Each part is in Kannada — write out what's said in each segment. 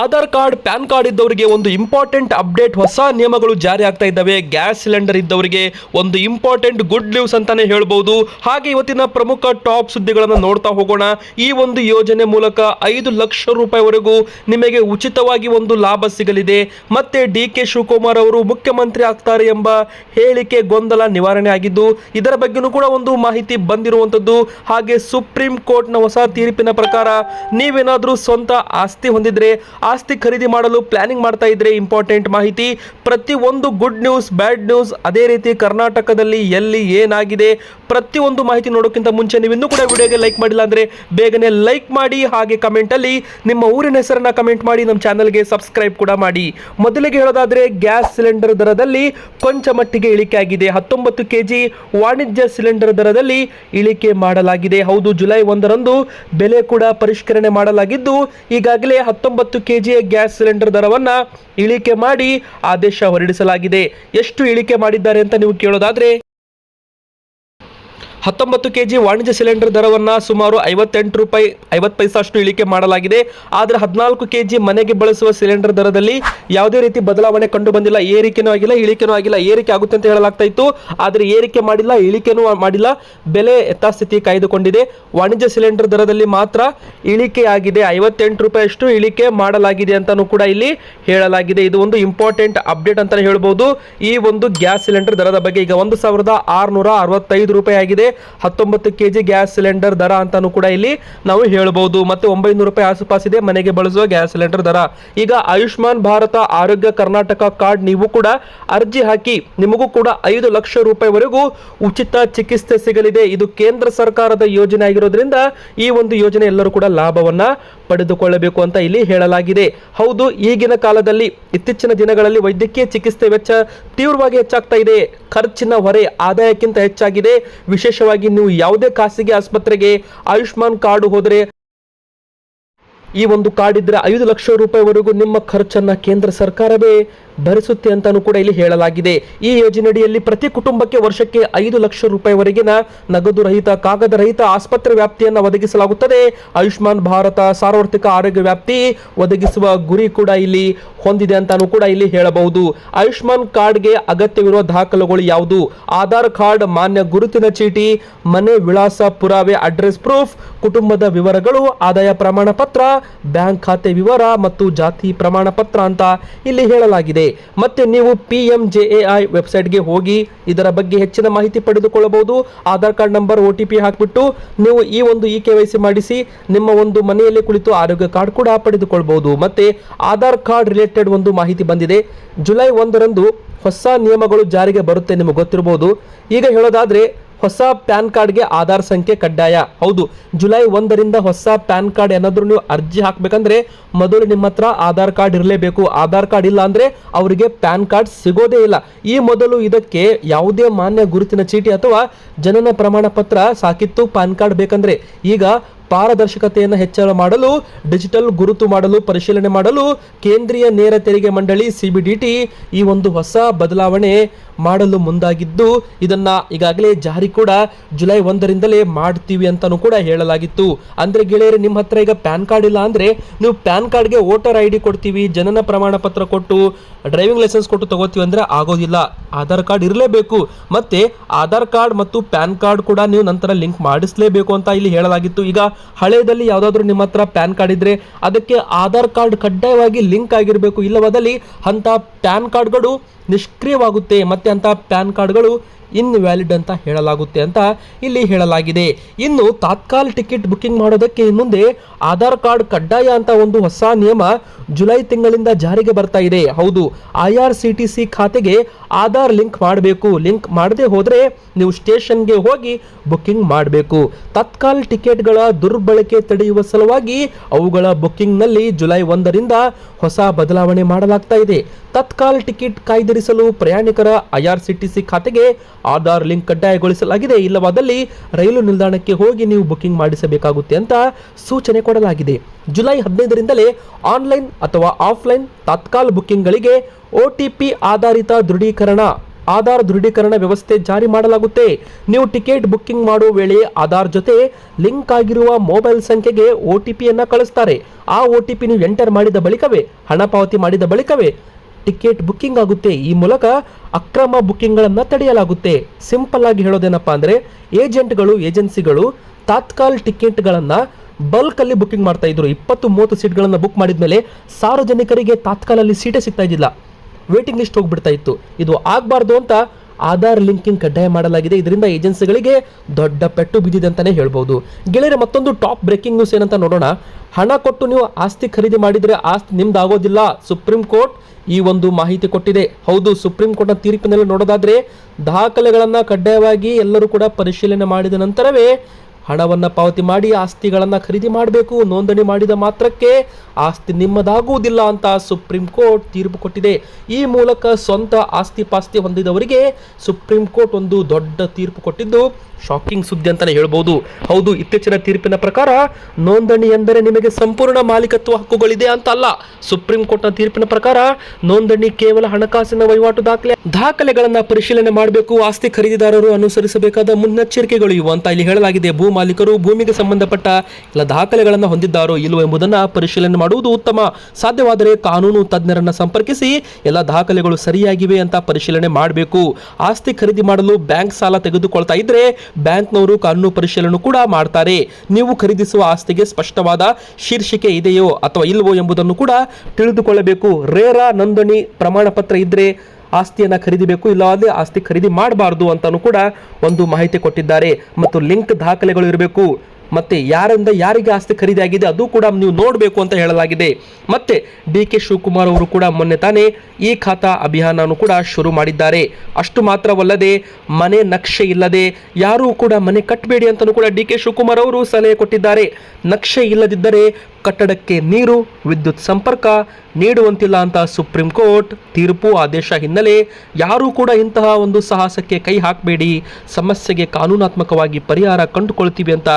ಆಧಾರ್ ಕಾರ್ಡ್, ಪ್ಯಾನ್ ಕಾರ್ಡ್ ಇದ್ದವರಿಗೆ ಒಂದು ಇಂಪಾರ್ಟೆಂಟ್ ಅಪ್ಡೇಟ್ ಹೊಸ ನಿಯಮಗಳು ಜಾರಿ ಆಗ್ತಾ ಇದ್ದಾವೆ. ಗ್ಯಾಸ್ ಸಿಲಿಂಡರ್ ಇದ್ದವರಿಗೆ ಒಂದು ಇಂಪಾರ್ಟೆಂಟ್ ಗುಡ್ ನ್ಯೂಸ್ ಅಂತಾನೆ ಹೇಳ್ಬೋದು. ಹಾಗೆ ಇವತ್ತಿನ ಪ್ರಮುಖ ಟಾಪ್ ಸುದ್ದಿಗಳನ್ನು ನೋಡ್ತಾ ಹೋಗೋಣ. ಈ ಒಂದು ಯೋಜನೆ ಮೂಲಕ ಐದು ಲಕ್ಷ ರೂಪಾಯಿವರೆಗೂ ನಿಮಗೆ ಉಚಿತವಾಗಿ ಒಂದು ಲಾಭ ಸಿಗಲಿದೆ. ಮತ್ತೆ ಡಿ ಕೆ ಶಿವಕುಮಾರ್ ಅವರು ಮುಖ್ಯಮಂತ್ರಿ ಆಗ್ತಾರೆ ಎಂಬ ಹೇಳಿಕೆ ಗೊಂದಲ ನಿವಾರಣೆ ಆಗಿದ್ದು, ಇದರ ಬಗ್ಗೆನೂ ಕೂಡ ಒಂದು ಮಾಹಿತಿ ಬಂದಿರುವಂಥದ್ದು. ಹಾಗೆ ಸುಪ್ರೀಂ ಕೋರ್ಟ್ನ ಹೊಸ ತೀರ್ಪಿನ ಪ್ರಕಾರ ನೀವೇನಾದರೂ ಸ್ವಂತ ಆಸ್ತಿ ಹೊಂದಿದ್ರೆ ಆಸ್ತಿ ಖರೀದಿ ಮಾಡಲು ಪ್ಲಾನಿಂಗ್ ಮಾಡ್ತಾ ಇದ್ರೆ ಇಂಪಾರ್ಟೆಂಟ್ ಮಾಹಿತಿ. ಪ್ರತಿಯೊಂದು ಗುಡ್ ನ್ಯೂಸ್ ಬ್ಯಾಡ್ ನ್ಯೂಸ್ ಅದೇ ರೀತಿ ಕರ್ನಾಟಕದಲ್ಲಿ ಎಲ್ಲಿ ಏನಾಗಿದೆ, ಪ್ರತಿಯೊಂದು ಮಾಹಿತಿ ನೋಡೋಕ್ಕಿಂತ ಮುಂಚೆ ನೀವು ಇನ್ನೂ ಕೂಡ ವಿಡಿಯೋಗೆ ಲೈಕ್ ಮಾಡಿಲ್ಲ ಅಂದರೆ ಬೇಗನೆ ಲೈಕ್ ಮಾಡಿ, ಹಾಗೆ ಕಮೆಂಟಲ್ಲಿ ನಿಮ್ಮ ಊರಿನ ಹೆಸರನ್ನ ಕಮೆಂಟ್ ಮಾಡಿ, ನಮ್ಮ ಚಾನಲ್ಗೆ ಸಬ್ಸ್ಕ್ರೈಬ್ ಕೂಡ ಮಾಡಿ. ಮೊದಲಿಗೆ ಹೇಳೋದಾದರೆ ಗ್ಯಾಸ್ ಸಿಲಿಂಡರ್ ದರದಲ್ಲಿ ಕೊಂಚ ಮಟ್ಟಿಗೆ ಇಳಿಕೆ ಆಗಿದೆ. ಹತ್ತೊಂಬತ್ತು ಕೆಜಿ ವಾಣಿಜ್ಯ ಸಿಲಿಂಡರ್ ದರದಲ್ಲಿ ಇಳಿಕೆ ಮಾಡಲಾಗಿದೆ. ಹೌದು, ಜುಲೈ ಒಂದರಂದು ಬೆಲೆ ಕೂಡ ಪರಿಷ್ಕರಣೆ ಮಾಡಲಾಗಿದ್ದು, ಈಗಾಗಲೇ ಹತ್ತೊಂಬತ್ತು ಕೆ ಜಿಯ ಗ್ಯಾಸ್ ಸಿಲಿಂಡರ್ ದರವನ್ನು ಇಳಿಕೆ ಮಾಡಿ ಆದೇಶ ಹೊರಡಿಸಲಾಗಿದೆ. ಎಷ್ಟು ಇಳಿಕೆ ಮಾಡಿದ್ದಾರೆ ಅಂತ ನೀವು ಕೇಳೋದಾದ್ರೆ ಹತ್ತೊಂಬತ್ತು ಕೆಜಿ ವಾಣಿಜ್ಯ ಸಿಲಿಂಡರ್ ದರವನ್ನು ಸುಮಾರು ಐವತ್ತೆಂಟು ರೂಪಾಯಿ, ಐವತ್ತು ಪೈಸಾಷ್ಟು ಇಳಿಕೆ ಮಾಡಲಾಗಿದೆ. ಆದರೆ ಹದಿನಾಲ್ಕು ಕೆಜಿ ಮನೆಗೆ ಬಳಸುವ ಸಿಲಿಂಡರ್ ದರದಲ್ಲಿ ಯಾವುದೇ ರೀತಿ ಬದಲಾವಣೆ ಕಂಡು ಬಂದಿಲ್ಲ ಏರಿಕೆನೂ ಆಗಿಲ್ಲ, ಇಳಿಕೆನೂ ಆಗಿಲ್ಲ. ಏರಿಕೆ ಆಗುತ್ತೆ ಅಂತ ಹೇಳಲಾಗ್ತಾ ಇತ್ತು. ಆದರೆ ಏರಿಕೆ ಮಾಡಿಲ್ಲ, ಇಳಿಕೆನೂ ಮಾಡಿಲ್ಲ. ಬೆಲೆ ಯಥಾಸ್ಥಿತಿ ಕಾಯ್ದುಕೊಂಡಿದೆ. ವಾಣಿಜ್ಯ ಸಿಲಿಂಡರ್ ದರದಲ್ಲಿ ಮಾತ್ರ ಇಳಿಕೆಯಾಗಿದೆ. ಐವತ್ತೆಂಟು ರೂಪಾಯಿಯಷ್ಟು ಇಳಿಕೆ ಮಾಡಲಾಗಿದೆ ಅಂತಲೂ ಕೂಡ ಇಲ್ಲಿ ಹೇಳಲಾಗಿದೆ. ಇದು ಒಂದು ಇಂಪಾರ್ಟೆಂಟ್ ಅಪ್ಡೇಟ್ ಅಂತಲೇ ಹೇಳ್ಬೋದು. ಈ ಒಂದು ಗ್ಯಾಸ್ ಸಿಲಿಂಡರ್ ದರದ ಬಗ್ಗೆ ಈಗ ಒಂದು ಸಾವಿರದ ಆರುನೂರ ಅರವತ್ತೈದು ರೂಪಾಯಿ ಆಗಿದೆ. ಹತ್ತೊಂಬತ್ತು ಕೆ ಜಿ ಗ್ಯಾಸ್ ಸಿಲಿಂಡರ್ ದರ ಅಂತಾನು ಕೂಡ ಇಲ್ಲಿ ನಾವು ಹೇಳಬಹುದು ಮತ್ತೆ ಒಂಬೈನೂರು ರೂಪಾಯಿ ಆಸುಪಾಸಿದೆ ಮನೆಗೆ ಬಳಸುವ ಗ್ಯಾಸ್ ಸಿಲಿಂಡರ್ ದರ. ಈಗ ಆಯುಷ್ಮಾನ್ ಭಾರತ, ಆರೋಗ್ಯ ಕರ್ನಾಟಕ ಕಾರ್ಡ್ ನೀವು ಕೂಡ ಅರ್ಜಿ ಹಾಕಿ ನಿಮಗೂ ಕೂಡ ಐದು ಲಕ್ಷ ರೂಪಾಯಿವರೆಗೂ ಉಚಿತ ಚಿಕಿತ್ಸೆ ಸಿಗಲಿದೆ. ಇದು ಕೇಂದ್ರ ಸರ್ಕಾರದ ಯೋಜನೆ ಆಗಿರೋದ್ರಿಂದ ಈ ಒಂದು ಯೋಜನೆ ಎಲ್ಲರೂ ಕೂಡ ಲಾಭವನ್ನ ಪಡೆದುಕೊಳ್ಳಬೇಕು ಅಂತ ಇಲ್ಲಿ ಹೇಳಲಾಗಿದೆ. ಹೌದು, ಈಗಿನ ಕಾಲದಲ್ಲಿ ಇತ್ತೀಚಿನ ದಿನಗಳಲ್ಲಿ ವೈದ್ಯಕೀಯ ಚಿಕಿತ್ಸೆ ವೆಚ್ಚ ತೀವ್ರವಾಗಿ ಹೆಚ್ಚಾಗ್ತಾ ಇದೆ. ಖರ್ಚಿನ ಹೊರೆ ಆದಾಯಕ್ಕಿಂತ ಹೆಚ್ಚಾಗಿದೆ. ವಿಶೇಷವಾಗಿ ನೀವು ಯಾವುದೇ ಖಾಸಗಿ ಆಸ್ಪತ್ರೆಗೆ ಆಯುಷ್ಮಾನ್ ಕಾರ್ಡ್ ಹೋದರೆ ಈ ಒಂದು ಕಾರ್ಡ್ ಇದ್ರೆ ಐದು ಲಕ್ಷ ರೂಪಾಯಿವರೆಗೂ ನಿಮ್ಮ ಖರ್ಚನ್ನ ಕೇಂದ್ರ ಸರ್ಕಾರವೇ ಭರಿಸುತ್ತೆ ಅಂತಾನೂ ಕೂಡ ಇಲ್ಲಿ ಹೇಳಲಾಗಿದೆ. ಈ ಯೋಜನೆಯಡಿಯಲ್ಲಿ ಪ್ರತಿ ಕುಟುಂಬಕ್ಕೆ ವರ್ಷಕ್ಕೆ ಐದು ಲಕ್ಷ ರೂಪಾಯಿವರೆಗಿನ ನಗದು ರಹಿತ, ಕಾಗದ ರಹಿತ ಆಸ್ಪತ್ರೆ ವ್ಯಾಪ್ತಿಯನ್ನು ಒದಗಿಸಲಾಗುತ್ತದೆ. ಆಯುಷ್ಮಾನ್ ಭಾರತ ಸಾರ್ವತ್ರಿಕ ಆರೋಗ್ಯ ವ್ಯಾಪ್ತಿ ಒದಗಿಸುವ ಗುರಿ ಕೂಡ ಇಲ್ಲಿ ಹೊಂದಿದೆ ಅಂತಾನೂ ಕೂಡ ಇಲ್ಲಿ ಹೇಳಬಹುದು. ಆಯುಷ್ಮಾನ್ ಕಾರ್ಡ್ಗೆ ಅಗತ್ಯವಿರುವ ದಾಖಲೆಗಳು ಯಾವುದು? ಆಧಾರ್ ಕಾರ್ಡ್, ಮಾನ್ಯ ಗುರುತಿನ ಚೀಟಿ, ಮನೆ ವಿಳಾಸ, ಪುರಾವೆ, ಅಡ್ರೆಸ್ ಪ್ರೂಫ್, ಕುಟುಂಬದ ವಿವರಗಳು, ಆದಾಯ ಪ್ರಮಾಣ ಪತ್ರ ಬ್ಯಾಂಕ್ ಖಾತೆ ವಿವರ ಮತ್ತು ಜಾತಿ ಪ್ರಮಾಣ ಪತ್ರ ಅಂತ ಇಲ್ಲಿ ಹೇಳಲಾಗಿದೆ. ಮತ್ತೆ ನೀವು P M J A I ವೆಬ್ಸೈಟ್ಗೆ ಹೋಗಿ ಇದರ ಬಗ್ಗೆ ಹೆಚ್ಚಿನ ಮಾಹಿತಿ ಪಡೆದುಕೊಳ್ಳಬಹುದು. Aadhaar card number, O T P ಹಾಕಿಬಿಟ್ಟು ನೀವು ಈ ಒಂದು ಇ ಕೆ ವೈ ಸಿ ಮಾಡಿಸಿ ನಿಮ್ಮ ಒಂದು ಮನೆಯಲ್ಲೇ ಕುಳಿತು ಆರೋಗ್ಯ ಕಾರ್ಡ್ ಕೂಡ ಪಡೆದುಕೊಳ್ಳಬಹುದು ಮತ್ತೆ ಆಧಾರ್ ಕಾರ್ಡ್ ರಿಲೇಟೆಡ್ ಒಂದು ಮಾಹಿತಿ ಬಂದಿದೆ. ಜುಲೈ ಒಂದರಂದು ಹೊಸ ನಿಯಮಗಳು ಜಾರಿಗೆ ಬರುತ್ತೆ ನಿಮಗೆ ಗೊತ್ತಿರಬಹುದು. ಈಗ ಹೇಳೋದಾದ್ರೆ ಹೊಸ ಪ್ಯಾನ್ ಕಾರ್ಡ್ಗೆ ಆಧಾರ್ ಸಂಖ್ಯೆ ಕಡ್ಡಾಯ. ಹೌದು, ಜುಲೈ ಒಂದರಿಂದ ಹೊಸ ಪ್ಯಾನ್ ಕಾರ್ಡ್ ಏನಾದರೂ ನೀವು ಅರ್ಜಿ ಹಾಕಬೇಕಂದ್ರೆ ಮೊದಲು ನಿಮ್ಮ ಹತ್ರ ಆಧಾರ್ ಕಾರ್ಡ್ ಇರಲೇಬೇಕು. ಆಧಾರ್ ಕಾರ್ಡ್ ಇಲ್ಲ ಅಂದ್ರೆ ಅವರಿಗೆ ಪ್ಯಾನ್ ಕಾರ್ಡ್ ಸಿಗೋದೇ ಇಲ್ಲ. ಈ ಮೊದಲು ಇದಕ್ಕೆ ಯಾವುದೇ ಮಾನ್ಯ ಗುರುತಿನ ಚೀಟಿ ಅಥವಾ ಜನನ ಪ್ರಮಾಣ ಪತ್ರ ಸಾಕಿತ್ತು ಪ್ಯಾನ್ ಕಾರ್ಡ್ ಬೇಕಂದ್ರೆ. ಈಗ ಪಾರದರ್ಶಕತೆಯನ್ನು ಹೆಚ್ಚಳ ಮಾಡಲು, ಡಿಜಿಟಲ್ ಗುರುತು ಮಾಡಲು, ಪರಿಶೀಲನೆ ಮಾಡಲು ಕೇಂದ್ರೀಯ ನೇರ ತೆರಿಗೆ ಮಂಡಳಿ ಸಿಬಿಡಿಟಿ ಈ ಒಂದು ಹೊಸ ಬದಲಾವಣೆ ಮಾಡಲು ಮುಂದಾಗಿದ್ದು, ಇದನ್ನ ಈಗಾಗಲೇ ಜಾರಿ ಕೂಡ ಜುಲೈ ಒಂದರಿಂದಲೇ ಮಾಡ್ತೀವಿ ಅಂತಾನೂ ಕೂಡ ಹೇಳಲಾಗಿತ್ತು. ಅಂದ್ರೆ ಗೆಳೆಯರು, ನಿಮ್ಮ ಹತ್ರ ಈಗ ಪ್ಯಾನ್ ಕಾರ್ಡ್ ಇಲ್ಲ ಅಂದ್ರೆ ನೀವು ಪ್ಯಾನ್ ಕಾರ್ಡ್ಗೆ ವೋಟರ್ ಐ ಡಿ ಕೊಡ್ತೀವಿ, ಜನನ ಪ್ರಮಾಣ ಪತ್ರ ಕೊಟ್ಟು, ಡ್ರೈವಿಂಗ್ ಲೈಸೆನ್ಸ್ ಕೊಟ್ಟು ತಗೋತೀವಿ ಅಂದ್ರೆ ಆಗೋದಿಲ್ಲ. ಆಧಾರ್ ಕಾರ್ಡ್ ಇರಲೇಬೇಕು. ಮತ್ತೆ ಆಧಾರ್ ಕಾರ್ಡ್ ಮತ್ತು ಪ್ಯಾನ್ ಕಾರ್ಡ್ ಕೂಡ ನೀವು ನಂತರ ಲಿಂಕ್ ಮಾಡಿಸಲೇಬೇಕು ಅಂತ ಇಲ್ಲಿ ಹೇಳಲಾಗಿತ್ತು. ಈಗ ಹಳೆಯದಲ್ಲಿ ಯಾವುದಾದ್ರೂ ನಿಮ್ಮ ಹತ್ರ ಪ್ಯಾನ್ ಕಾರ್ಡ್ ಇದ್ರೆ ಅದಕ್ಕೆ ಆಧಾರ್ ಕಾರ್ಡ್ ಕಡ್ಡಾಯವಾಗಿ ಲಿಂಕ್ ಆಗಿರಬೇಕು. ಇಲ್ಲವಾದಲ್ಲಿ ಅಂತ ಪ್ಯಾನ್ ಕಾರ್ಡ್ಗಳು ನಿಷ್ಕ್ರಿಯವಾಗುತ್ತೆ. ಮತ್ತೆ ಅಂತ ಪ್ಯಾನ್ ಕಾರ್ಡ್ಗಳು ಇನ್ವ್ಯಾಲಿಡ್ ಅಂತ ಹೇಳಲಾಗುತ್ತೆ ಅಂತ ಇಲ್ಲಿ ಹೇಳಲಾಗಿದೆ. ಇನ್ನು ತಾತ್ಕಾಲ ಟಿಕೆಟ್ ಬುಕ್ಕಿಂಗ್ ಮಾಡೋದಕ್ಕೆ ಮುಂದೆ ಆಧಾರ್ ಕಾರ್ಡ್ ಕಡ್ಡಾಯ ಅಂತ ಒಂದು ಹೊಸ ನಿಯಮ ಜುಲೈ ತಿಂಗಳಿಂದ ಜಾರಿಗೆ ಬರ್ತಾ ಇದೆ. ಹೌದು, I R C T C ಖಾತೆಗೆ ಆಧಾರ್ ಲಿಂಕ್ ಮಾಡಬೇಕು. ಲಿಂಕ್ ಮಾಡದೆ ಹೋದರೆ ನೀವು ಸ್ಟೇಷನ್ಗೆ ಹೋಗಿ ಬುಕ್ಕಿಂಗ್ ಮಾಡಬೇಕು. ತತ್ಕಾಲ ಟಿಕೆಟ್ಗಳ ದುರ್ಬಳಕೆ ತಡೆಯುವ ಸಲುವಾಗಿ ಅವುಗಳ ಬುಕ್ಕಿಂಗ್ನಲ್ಲಿ ಜುಲೈ ಒಂದರಿಂದ ಹೊಸ ಬದಲಾವಣೆ ಮಾಡಲಾಗ್ತಾ ಇದೆ. ತತ್ಕಾಲ ಟಿಕೆಟ್ ಕಾಯ್ದಿರಿಸಲು ಪ್ರಯಾಣಿಕರ ಐಆರ್ಸಿಟಿಸಿ ಖಾತೆಗೆ ಆಧಾರ್ ಲಿಂಕ್ ಕಡ್ಡಾಯಗೊಳಿಸಲಾಗಿದೆ. ಇಲ್ಲವಾದಲ್ಲಿ ರೈಲು ನಿಲ್ದಾಣಕ್ಕೆ ಹೋಗಿ ನೀವು ಬುಕಿಂಗ್ ಮಾಡಿಸಬೇಕಾಗುತ್ತೆ ಅಂತ ಸೂಚನೆ ಕೊಡಲಾಗಿದೆ. ಜುಲೈ ಹದಿನೈದರಿಂದಲೇ ಆನ್ಲೈನ್ ಅಥವಾ ಆಫ್ಲೈನ್ ತಾತ್ಕಾಲ ಬುಕಿಂಗ್ಗಳಿಗೆ ಒಟಿಪಿ ಆಧಾರಿತ ದೃಢೀಕರಣ, ಆಧಾರ್ ದೃಢೀಕರಣ ವ್ಯವಸ್ಥೆ ಜಾರಿ ಮಾಡಲಾಗುತ್ತೆ. ನೀವು ಟಿಕೆಟ್ ಬುಕ್ಕಿಂಗ್ ಮಾಡುವ ವೇಳೆ ಆಧಾರ್ ಜೊತೆ ಲಿಂಕ್ ಆಗಿರುವ ಮೊಬೈಲ್ ಸಂಖ್ಯೆಗೆ ಒ ಟಿ ಕಳಿಸ್ತಾರೆ. ಆ ಒ ಟಿ ನೀವು ಎಂಟರ್ ಮಾಡಿದ ಬಳಿಕವೇ, ಹಣ ಪಾವತಿ ಮಾಡಿದ ಬಳಿಕವೇ ಟಿಕೆಟ್ ಬುಕ್ಕಿಂಗ್ ಆಗುತ್ತೆ. ಈ ಮೂಲಕ ಅಕ್ರಮ ಬುಕ್ಕಿಂಗ್ಗಳನ್ನು ತಡೆಯಲಾಗುತ್ತೆ. ಸಿಂಪಲ್ ಆಗಿ ಹೇಳೋದೇನಪ್ಪ ಅಂದರೆ, ಏಜೆಂಟ್ಗಳು, ಏಜೆನ್ಸಿಗಳು ತಾತ್ಕಾಲ್ ಟಿಕೆಟ್ಗಳನ್ನು ಬಲ್ಕಲ್ಲಿ ಬುಕ್ಕಿಂಗ್ ಮಾಡ್ತಾ ಇದ್ರು. ಇಪ್ಪತ್ತು ಮೂವತ್ತು ಸೀಟ್ಗಳನ್ನು ಬುಕ್ ಮಾಡಿದ್ಮೇಲೆ ಸಾರ್ವಜನಿಕರಿಗೆ ತಾತ್ಕಾಲಲ್ಲಿ ಸೀಟೇ ಸಿಗ್ತಾ ಇದ್ದಿಲ್ಲ. ವೇಟಿಂಗ್ ಲಿಸ್ಟ್ ಹೋಗ್ಬಿಡ್ತಾ ಇತ್ತು. ಇದು ಆಗಬಾರ್ದು ಅಂತ ಆಧಾರ್ ಲಿಂಕಿಂಗ್ ಕಡ್ಡಾಯ ಮಾಡಲಾಗಿದೆ. ಇದರಿಂದ ಏಜೆನ್ಸಿಗಳಿಗೆ ದೊಡ್ಡ ಪೆಟ್ಟು ಬಿದ್ದಿದೆ ಅಂತಾನೆ ಹೇಳ್ಬೋದು. ಗೆಳೆಯರ, ಮತ್ತೊಂದು ಟಾಪ್ ಬ್ರೇಕಿಂಗ್ ನ್ಯೂಸ್ ಏನಂತ ನೋಡೋಣ. ಹಣ ಕೊಟ್ಟು ನೀವು ಆಸ್ತಿ ಖರೀದಿ ಮಾಡಿದರೆ ಆಸ್ತಿ ನಿಮ್ದು ಆಗೋದಿಲ್ಲ ಸುಪ್ರೀಂ ಕೋರ್ಟ್ ಈ ಒಂದು ಮಾಹಿತಿ ಕೊಟ್ಟಿದೆ. ಹೌದು, ಸುಪ್ರೀಂ ಕೋರ್ಟ್ನ ತೀರ್ಪಿನಲ್ಲಿ ನೋಡೋದಾದ್ರೆ ದಾಖಲೆಗಳನ್ನು ಕಡ್ಡಾಯವಾಗಿ ಎಲ್ಲರೂ ಕೂಡ ಪರಿಶೀಲನೆ ಮಾಡಿದ ನಂತರವೇ ಹಣವನ್ನು ಪಾವತಿ ಮಾಡಿ ಆಸ್ತಿಗಳನ್ನು ಖರೀದಿ ಮಾಡಬೇಕು. ನೋಂದಣಿ ಮಾಡಿದ ಮಾತ್ರಕ್ಕೆ ಆಸ್ತಿ ನಿಮ್ಮದಾಗುವುದಿಲ್ಲ ಅಂತ ಸುಪ್ರೀಂ ಕೋರ್ಟ್ ತೀರ್ಪು ಕೊಟ್ಟಿದೆ. ಈ ಮೂಲಕ ಸ್ವಂತ ಆಸ್ತಿ ಪಾಸ್ತಿ ಹೊಂದಿದವರಿಗೆ ಸುಪ್ರೀಂ ಕೋರ್ಟ್ ಒಂದು ದೊಡ್ಡ ತೀರ್ಪು ಕೊಟ್ಟಿದ್ದು ಶಾಕಿಂಗ್ ಸುದ್ದಿ ಅಂತಲೇ ಹೇಳ್ಬೋದು. ಹೌದು, ಇತ್ತೀಚಿನ ತೀರ್ಪಿನ ಪ್ರಕಾರ ನೋಂದಣಿ ಎಂದರೆ ನಿಮಗೆ ಸಂಪೂರ್ಣ ಮಾಲೀಕತ್ವ ಹಕ್ಕುಗಳಿದೆ ಅಂತ ಅಲ್ಲ. ಸುಪ್ರೀಂ ಕೋರ್ಟ್ನ ತೀರ್ಪಿನ ಪ್ರಕಾರ ನೋಂದಣಿ ಕೇವಲ ಹಣಕಾಸಿನ ವಹಿವಾಟು ದಾಖಲೆ ದಾಖಲೆಗಳನ್ನು ಪರಿಶೀಲನೆ ಮಾಡಬೇಕು, ಆಸ್ತಿ ಖರೀದಿದಾರರು ಅನುಸರಿಸಬೇಕಾದ ಮುನ್ನೆಚ್ಚರಿಕೆಗಳು ಇವು ಅಂತ ಇಲ್ಲಿ ಹೇಳಲಾಗಿದೆ. ಭೂ ಮಾಲೀಕರು ಭೂಮಿಗೆ ಸಂಬಂಧಪಟ್ಟ ಎಲ್ಲ ದಾಖಲೆಗಳನ್ನು ಹೊಂದಿದ್ದಾರೋ ಇಲ್ಲವೋ ಎಂಬುದನ್ನು ಪರಿಶೀಲನೆ ಮಾಡುವುದು ಉತ್ತಮ. ಸಾಧ್ಯವಾದರೆ ಕಾನೂನು ತಜ್ಞರನ್ನ ಸಂಪರ್ಕಿಸಿ ಎಲ್ಲ ದಾಖಲೆಗಳು ಸರಿಯಾಗಿವೆ ಅಂತ ಪರಿಶೀಲನೆ ಮಾಡಬೇಕು. ಆಸ್ತಿ ಖರೀದಿ ಮಾಡಲು ಬ್ಯಾಂಕ್ ಸಾಲ ತೆಗೆದುಕೊಳ್ತಾ ಇದ್ರೆ ಬ್ಯಾಂಕ್ನವರು ಕಾನೂನು ಪರಿಶೀಲನೆ ಕೂಡ ಮಾಡ್ತಾರೆ. ನೀವು ಖರೀದಿಸುವ ಆಸ್ತಿಗೆ ಸ್ಪಷ್ಟವಾದ ಶೀರ್ಷಿಕೆ ಇದೆಯೋ ಅಥವಾ ಇಲ್ಲವೋ ಎಂಬುದನ್ನು ಕೂಡ ತಿಳಿದುಕೊಳ್ಳಬೇಕು. ರೇರಾ ನೋಂದಣಿ ಪ್ರಮಾಣ ಪತ್ರ ಇದ್ರೆ ಆಸ್ತಿಯನ್ನು ಖರೀದಿಬೇಕು ಅಲ್ಲಿ ಆಸ್ತಿ ಖರೀದಿ ಮಾಡಬಾರ್ದು ಅಂತಾನು ಕೂಡ ಒಂದು ಮಾಹಿತಿ ಕೊಟ್ಟಿದ್ದಾರೆ. ಮತ್ತು ಲಿಂಕ್ ದಾಖಲೆಗಳು ಇರಬೇಕು. ಮತ್ತೆ ಯಾರಿಂದ ಯಾರಿಗೆ ಆಸ್ತಿ ಖರೀದಿಯಾಗಿದೆ ಅದು ಕೂಡ ನೀವು ನೋಡಬೇಕು ಅಂತ ಹೇಳಲಾಗಿದೆ. ಮತ್ತೆ ಡಿ ಕೆ ಶಿವಕುಮಾರ್ ಅವರು ಕೂಡ ಮೊನ್ನೆ ತಾನೇ ಈ ಖಾತಾ ಅಭಿಯಾನವನ್ನು ಕೂಡ ಶುರು ಮಾಡಿದ್ದಾರೆ. ಅಷ್ಟು ಮಾತ್ರವಲ್ಲದೆ ಮನೆ ನಕ್ಷೆ ಇಲ್ಲದೆ ಯಾರೂ ಕೂಡ ಮನೆ ಕಟ್ಟಬೇಡಿ ಅಂತಲೂ ಕೂಡ ಡಿ ಕೆ ಶಿವಕುಮಾರ್ ಅವರು ಸಲಹೆ ಕೊಟ್ಟಿದ್ದಾರೆ. ನಕ್ಷೆ ಇಲ್ಲದಿದ್ದರೆ ಕಟ್ಟಡಕ್ಕೆ ನೀರು, ವಿದ್ಯುತ್ ಸಂಪರ್ಕ ನೀಡುವಂತಿಲ್ಲ ಅಂತ ಸುಪ್ರೀಂ ಕೋರ್ಟ್ ತೀರ್ಪು ಆದೇಶ ಹಿನ್ನೆಲೆ ಯಾರೂ ಕೂಡ ಇಂತಹ ಒಂದು ಸಾಹಸಕ್ಕೆ ಕೈ ಹಾಕಬೇಡಿ, ಸಮಸ್ಯೆಗೆ ಕಾನೂನಾತ್ಮಕವಾಗಿ ಪರಿಹಾರ ಕಂಡುಕೊಳ್ತೀವಿ ಅಂತ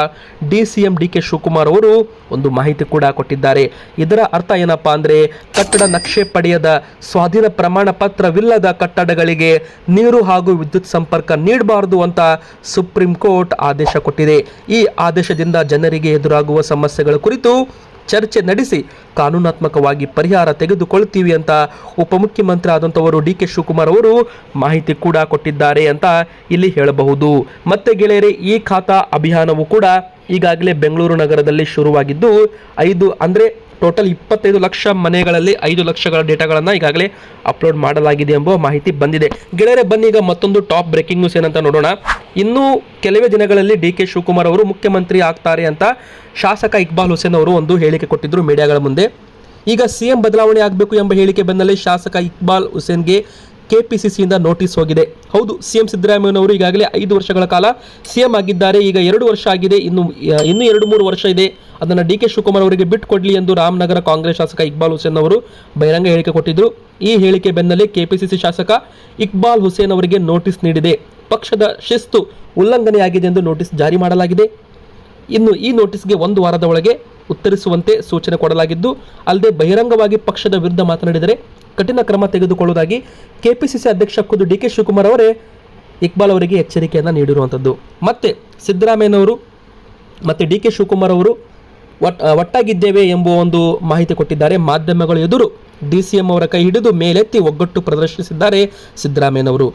D C M D K Shivakumar ಅವರು ಒಂದು ಮಾಹಿತಿ ಕೂಡ ಕೊಟ್ಟಿದ್ದಾರೆ. ಇದರ ಅರ್ಥ ಏನಪ್ಪಾ ಅಂದರೆ ಕಟ್ಟಡ ನಕ್ಷೆ ಪಡೆಯದ ಸ್ವಾಧೀನ ಪ್ರಮಾಣ ಪತ್ರವಿಲ್ಲದ ಕಟ್ಟಡಗಳಿಗೆ ನೀರು ಹಾಗೂ ವಿದ್ಯುತ್ ಸಂಪರ್ಕ ನೀಡಬಾರದು ಅಂತ ಸುಪ್ರೀಂ ಕೋರ್ಟ್ ಆದೇಶ ಕೊಟ್ಟಿದೆ. ಈ ಆದೇಶದಿಂದ ಜನರಿಗೆ ಎದುರಾಗುವ ಸಮಸ್ಯೆಗಳ ಕುರಿತು ಚರ್ಚೆ ನಡೆಸಿ ಕಾನೂನಾತ್ಮಕವಾಗಿ ಪರಿಹಾರ ತೆಗೆದುಕೊಳ್ತೀವಿ ಅಂತ ಉಪಮುಖ್ಯಮಂತ್ರಿ ಆದಂಥವರು ಡಿ ಕೆ ಶಿವಕುಮಾರ್ ಅವರು ಮಾಹಿತಿ ಕೂಡ ಕೊಟ್ಟಿದ್ದಾರೆ ಅಂತ ಇಲ್ಲಿ ಹೇಳಬಹುದು. ಮತ್ತೆ ಗೆಳೆಯರೆ, ಈ ಖಾತಾ ಅಭಿಯಾನವು ಕೂಡ ಈಗಾಗಲೇ ಬೆಂಗಳೂರು ನಗರದಲ್ಲಿ ಶುರುವಾಗಿದ್ದು, ಐದು ಅಂದರೆ ಟೋಟಲ್ ಇಪ್ಪತ್ತೈದು ಲಕ್ಷ ಮನೆಗಳಲ್ಲಿ ಐದು ಲಕ್ಷಗಳ ಡೇಟಾಗಳನ್ನು ಈಗಾಗಲೇ ಅಪ್ಲೋಡ್ ಮಾಡಲಾಗಿದೆ ಎಂಬ ಮಾಹಿತಿ ಬಂದಿದೆ. ಗೆಳೆಯರೆ, ಬನ್ನಿ ಈಗ ಮತ್ತೊಂದು ಟಾಪ್ ಬ್ರೇಕಿಂಗ್ ನ್ಯೂಸ್ ಏನಂತ ನೋಡೋಣ. ಇನ್ನೂ ಕೆಲವೇ ದಿನಗಳಲ್ಲಿ ಡಿ ಕೆ ಶಿವಕುಮಾರ್ ಅವರು ಮುಖ್ಯಮಂತ್ರಿ ಆಗ್ತಾರೆ ಅಂತ ಶಾಸಕ ಇಕ್ಬಾಲ್ ಹುಸೇನ್ ಅವರು ಒಂದು ಹೇಳಿಕೆ ಕೊಟ್ಟಿದ್ದರು ಮೀಡಿಯಾಗಳ ಮುಂದೆ. ಈಗ ಸಿಎಂ ಬದಲಾವಣೆ ಆಗಬೇಕು ಎಂಬ ಹೇಳಿಕೆ ಬೆನ್ನಲ್ಲೇ ಶಾಸಕ ಇಕ್ಬಾಲ್ ಹುಸೇನ್ಗೆ ಕೆಪಿಸಿಸಿಯಿಂದ ನೋಟಿಸ್ ಹೋಗಿದೆ. ಹೌದು, ಸಿಎಂ ಸಿದ್ದರಾಮಯ್ಯನವರು ಈಗಾಗಲೇ ಐದು ವರ್ಷಗಳ ಕಾಲ ಸಿಎಂ ಆಗಿದ್ದಾರೆ. ಈಗ ಎರಡು ವರ್ಷ ಆಗಿದೆ. ಇನ್ನು ಇನ್ನು ಎರಡು ಮೂರು ವರ್ಷ ಇದೆ. ಅದನ್ನು ಡಿ ಕೆ ಶಿವಕುಮಾರ್ ಅವರಿಗೆ ಬಿಟ್ಟುಕೊಡ್ಲಿ ಎಂದು ರಾಮನಗರ ಕಾಂಗ್ರೆಸ್ ಶಾಸಕ ಇಕ್ಬಾಲ್ ಹುಸೇನ್ ಅವರು ಬಹಿರಂಗ ಹೇಳಿಕೆ ಕೊಟ್ಟಿದ್ದರು ಈ ಹೇಳಿಕೆ ಬೆನ್ನಲ್ಲೇ ಕೆಪಿಸಿಸಿ ಶಾಸಕ ಇಕ್ಬಾಲ್ ಹುಸೇನ್ ಅವರಿಗೆ ನೋಟಿಸ್ ನೀಡಿದೆ. ಪಕ್ಷದ ಶಿಸ್ತು ಉಲ್ಲಂಘನೆಯಾಗಿದೆ ಎಂದು ನೋಟಿಸ್ ಜಾರಿ ಮಾಡಲಾಗಿದೆ. ಇನ್ನು ಈ ನೋಟಿಸ್ಗೆ ಒಂದು ವಾರದ ಒಳಗೆ ಉತ್ತರಿಸುವಂತೆ ಸೂಚನೆ ಕೊಡಲಾಗಿದ್ದು, ಅಲ್ಲದೆ ಬಹಿರಂಗವಾಗಿ ಪಕ್ಷದ ವಿರುದ್ಧ ಮಾತನಾಡಿದರೆ ಕಠಿಣ ಕ್ರಮ ತೆಗೆದುಕೊಳ್ಳುವುದಾಗಿ ಕೆಪಿಸಿಸಿ ಅಧ್ಯಕ್ಷ ಖುದ್ದು ಡಿ ಕೆ ಶಿವಕುಮಾರ್ ಅವರೇ ಇಕ್ಬಾಲ್ ಅವರಿಗೆ ಎಚ್ಚರಿಕೆಯನ್ನು ನೀಡಿರುವಂಥದ್ದು ಮತ್ತೆ ಸಿದ್ದರಾಮಯ್ಯನವರು ಮತ್ತು ಡಿ ಕೆ ಶಿವಕುಮಾರ್ ಅವರು ಒಟ್ ಒಟ್ಟಾಗಿದ್ದೇವೆ ಎಂಬ ಒಂದು ಮಾಹಿತಿ ಕೊಟ್ಟಿದ್ದಾರೆ. ಮಾಧ್ಯಮಗಳ ಎದುರು ಡಿ ಸಿ ಎಂ ಅವರ ಕೈ ಹಿಡಿದು ಮೇಲೆತ್ತಿ ಒಗ್ಗಟ್ಟು ಪ್ರದರ್ಶಿಸಿದ್ದಾರೆ ಸಿದ್ದರಾಮಯ್ಯನವರು.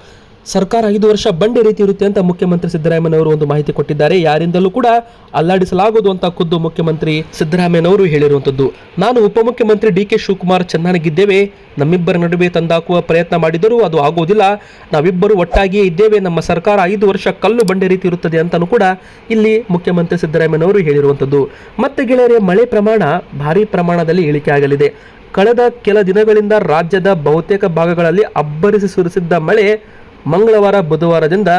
ಸರ್ಕಾರ ಐದು ವರ್ಷ ಬಂಡೆ ರೀತಿ ಇರುತ್ತೆ ಅಂತ ಮುಖ್ಯಮಂತ್ರಿ ಸಿದ್ದರಾಮಯ್ಯನವರು ಒಂದು ಮಾಹಿತಿ ಕೊಟ್ಟಿದ್ದಾರೆ. ಯಾರಿಂದಲೂ ಕೂಡ ಅಲ್ಲಾಡಿಸಲಾಗುವುದು ಅಂತ ಖುದ್ದು ಮುಖ್ಯಮಂತ್ರಿ ಸಿದ್ದರಾಮಯ್ಯನವರು ಹೇಳಿರುವಂಥದ್ದು. ನಾನು ಉಪಮುಖ್ಯಮಂತ್ರಿ ಡಿ ಕೆ ಶಿವಕುಮಾರ್ ಚೆನ್ನಾಗಿದ್ದೇವೆ. ನಮ್ಮಿಬ್ಬರ ನಡುವೆ ತಂದಾಕುವ ಪ್ರಯತ್ನ ಮಾಡಿದರೂ ಅದು ಆಗುವುದಿಲ್ಲ ನಾವಿಬ್ಬರು ಒಟ್ಟಾಗಿಯೇ ಇದ್ದೇವೆ. ನಮ್ಮ ಸರ್ಕಾರ ಐದು ವರ್ಷ ಕಲ್ಲು ಬಂಡೆ ರೀತಿ ಇರುತ್ತದೆ ಅಂತಲೂ ಕೂಡ ಇಲ್ಲಿ ಮುಖ್ಯಮಂತ್ರಿ ಸಿದ್ದರಾಮಯ್ಯನವರು ಹೇಳಿರುವಂಥದ್ದು. ಮತ್ತೆ ಗೆಳೆಯರೆ, ಮಳೆ ಪ್ರಮಾಣ ಭಾರೀ ಪ್ರಮಾಣದಲ್ಲಿ ಇಳಿಕೆ ಆಗಲಿದೆ. ಕಳೆದ ಕೆಲ ದಿನಗಳಿಂದ ರಾಜ್ಯದ ಬಹುತೇಕ ಭಾಗಗಳಲ್ಲಿ ಅಬ್ಬರಿಸಿ ಸುರಿಸಿದ್ದ ಮಳೆ ಮಂಗಳವಾರ, ಬುಧವಾರದಿಂದ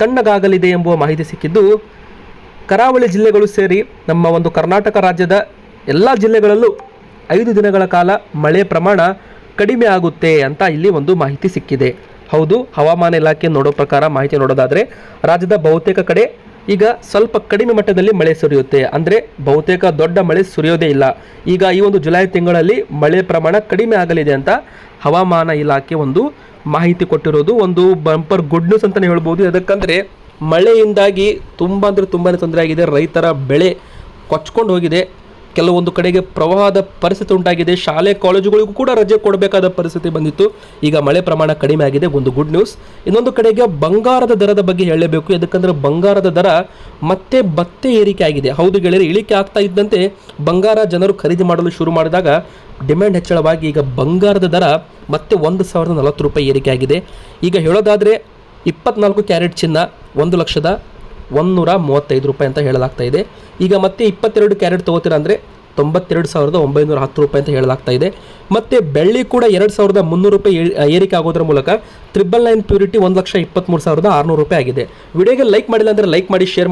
ತಣ್ಣಗಾಗಲಿದೆ ಎಂಬುವ ಮಾಹಿತಿ ಸಿಕ್ಕಿದ್ದು, ಕರಾವಳಿ ಜಿಲ್ಲೆಗಳು ಸೇರಿ ನಮ್ಮ ಒಂದು ಕರ್ನಾಟಕ ರಾಜ್ಯದ ಎಲ್ಲ ಜಿಲ್ಲೆಗಳಲ್ಲೂ ಐದು ದಿನಗಳ ಕಾಲ ಮಳೆ ಪ್ರಮಾಣ ಕಡಿಮೆ ಆಗುತ್ತೆ ಅಂತ ಇಲ್ಲಿ ಒಂದು ಮಾಹಿತಿ ಸಿಕ್ಕಿದೆ. ಹೌದು, ಹವಾಮಾನ ಇಲಾಖೆ ನೋಡೋ ಪ್ರಕಾರ ಮಾಹಿತಿ ನೋಡೋದಾದರೆ ರಾಜ್ಯದ ಬಹುತೇಕ ಕಡೆ ಈಗ ಸ್ವಲ್ಪ ಕಡಿಮೆ ಮಟ್ಟದಲ್ಲಿ ಮಳೆ ಸುರಿಯುತ್ತೆ. ಅಂದರೆ ಬಹುತೇಕ ದೊಡ್ಡ ಮಳೆ ಸುರಿಯೋದೇ ಇಲ್ಲ. ಈಗ ಈ ಒಂದು ಜುಲೈ ತಿಂಗಳಲ್ಲಿ ಮಳೆ ಪ್ರಮಾಣ ಕಡಿಮೆ ಆಗಲಿದೆ ಅಂತ ಹವಾಮಾನ ಇಲಾಖೆ ಒಂದು ಮಾಹಿತಿ ಕೊಟ್ಟಿರೋದು. ಒಂದು ಬಂಪರ್ ಗುಡ್ ನ್ಯೂಸ್ ಅಂತಲೇ ಹೇಳ್ಬೋದು. ಯಾಕಂದರೆ ಮಳೆಯಿಂದಾಗಿ ತುಂಬ ಅಂದರೆ ತುಂಬಾ ತೊಂದರೆ ಆಗಿದೆ. ರೈತರ ಬೆಳೆ ಕೊಚ್ಕೊಂಡು ಹೋಗಿದೆ. ಕೆಲವೊಂದು ಕಡೆಗೆ ಪ್ರವಾಹದ ಪರಿಸ್ಥಿತಿ ಉಂಟಾಗಿದೆ. ಶಾಲೆ, ಕಾಲೇಜುಗಳಿಗೂ ಕೂಡ ರಜೆ ಕೊಡಬೇಕಾದ ಪರಿಸ್ಥಿತಿ ಬಂದಿತ್ತು. ಈಗ ಮಳೆ ಪ್ರಮಾಣ ಕಡಿಮೆ ಆಗಿದೆ. ಒಂದು ಗುಡ್ ನ್ಯೂಸ್ ಇನ್ನೊಂದು ಕಡೆಗೆ ಬಂಗಾರದ ದರದ ಬಗ್ಗೆ ಹೇಳಲೇಬೇಕು ಯಾಕಂದರೆ ಬಂಗಾರದ ದರ ಮತ್ತೆ ಬತ್ತೆ ಏರಿಕೆ ಆಗಿದೆ. ಹೌದು ಗೆಳೆಯರೆ, ಇಳಿಕೆ ಆಗ್ತಾ ಇದ್ದಂತೆ ಬಂಗಾರ ಜನರು ಖರೀದಿ ಮಾಡಲು ಶುರು ಮಾಡಿದಾಗ ಡಿಮ್ಯಾಂಡ್ ಹೆಚ್ಚಳವಾಗಿ ಈಗ ಬಂಗಾರದ ದರ ಮತ್ತೆ ಒಂದು ಸಾವಿರದ ನಲವತ್ತು ರೂಪಾಯಿ ಏರಿಕೆ ಆಗಿದೆ. ಈಗ ಹೇಳೋದಾದರೆ ಇಪ್ಪತ್ನಾಲ್ಕು ಕ್ಯಾರೆಟ್ ಚಿನ್ನ ಒಂದು ಲಕ್ಷದ ಒಂದೂರ ಮೂವತ್ತೈದು ರೂಪಾಯಿ ಅಂತ ಹೇಳಲಾಗ್ತಾ ಇದೆ. ಈಗ ಮತ್ತೆ ಇಪ್ಪತ್ತೆರಡು ಕ್ಯಾರೆಟ್ ತೊಗೋತೀರ ಅಂದರೆ ತೊಂಬತ್ತೆರಡು ಸಾವಿರದ ಒಂಬೈನೂರ ಹತ್ತು ರೂಪಾಯಿ ಅಂತ ಹೇಳಲಾಗ್ತಾ ಇದೆ. ಮತ್ತು ಬೆಳ್ಳಿ ಕೂಡ ಎರಡು ಸಾವಿರದ ಮುನ್ನೂರು ರೂಪಾಯಿ ಏರಿಕೆ ಆಗೋದ್ರ ಮೂಲಕ ತ್ರಿಬಲ್ ನೈನ್ ಪ್ಯೂರಿಟಿ ಒಂದು ಲಕ್ಷ ಇಪ್ಪತ್ತ್ಮೂರು ಸಾವಿರದ ಆರುನೂರು ರೂಪಾಯಿ ಆಗಿದೆ. ವಿಡಿಯೋಗೆ ಲೈಕ್ ಮಾಡಿಲ್ಲ ಅಂದರೆ ಲೈಕ್ ಮಾಡಿ, ಶೇರ್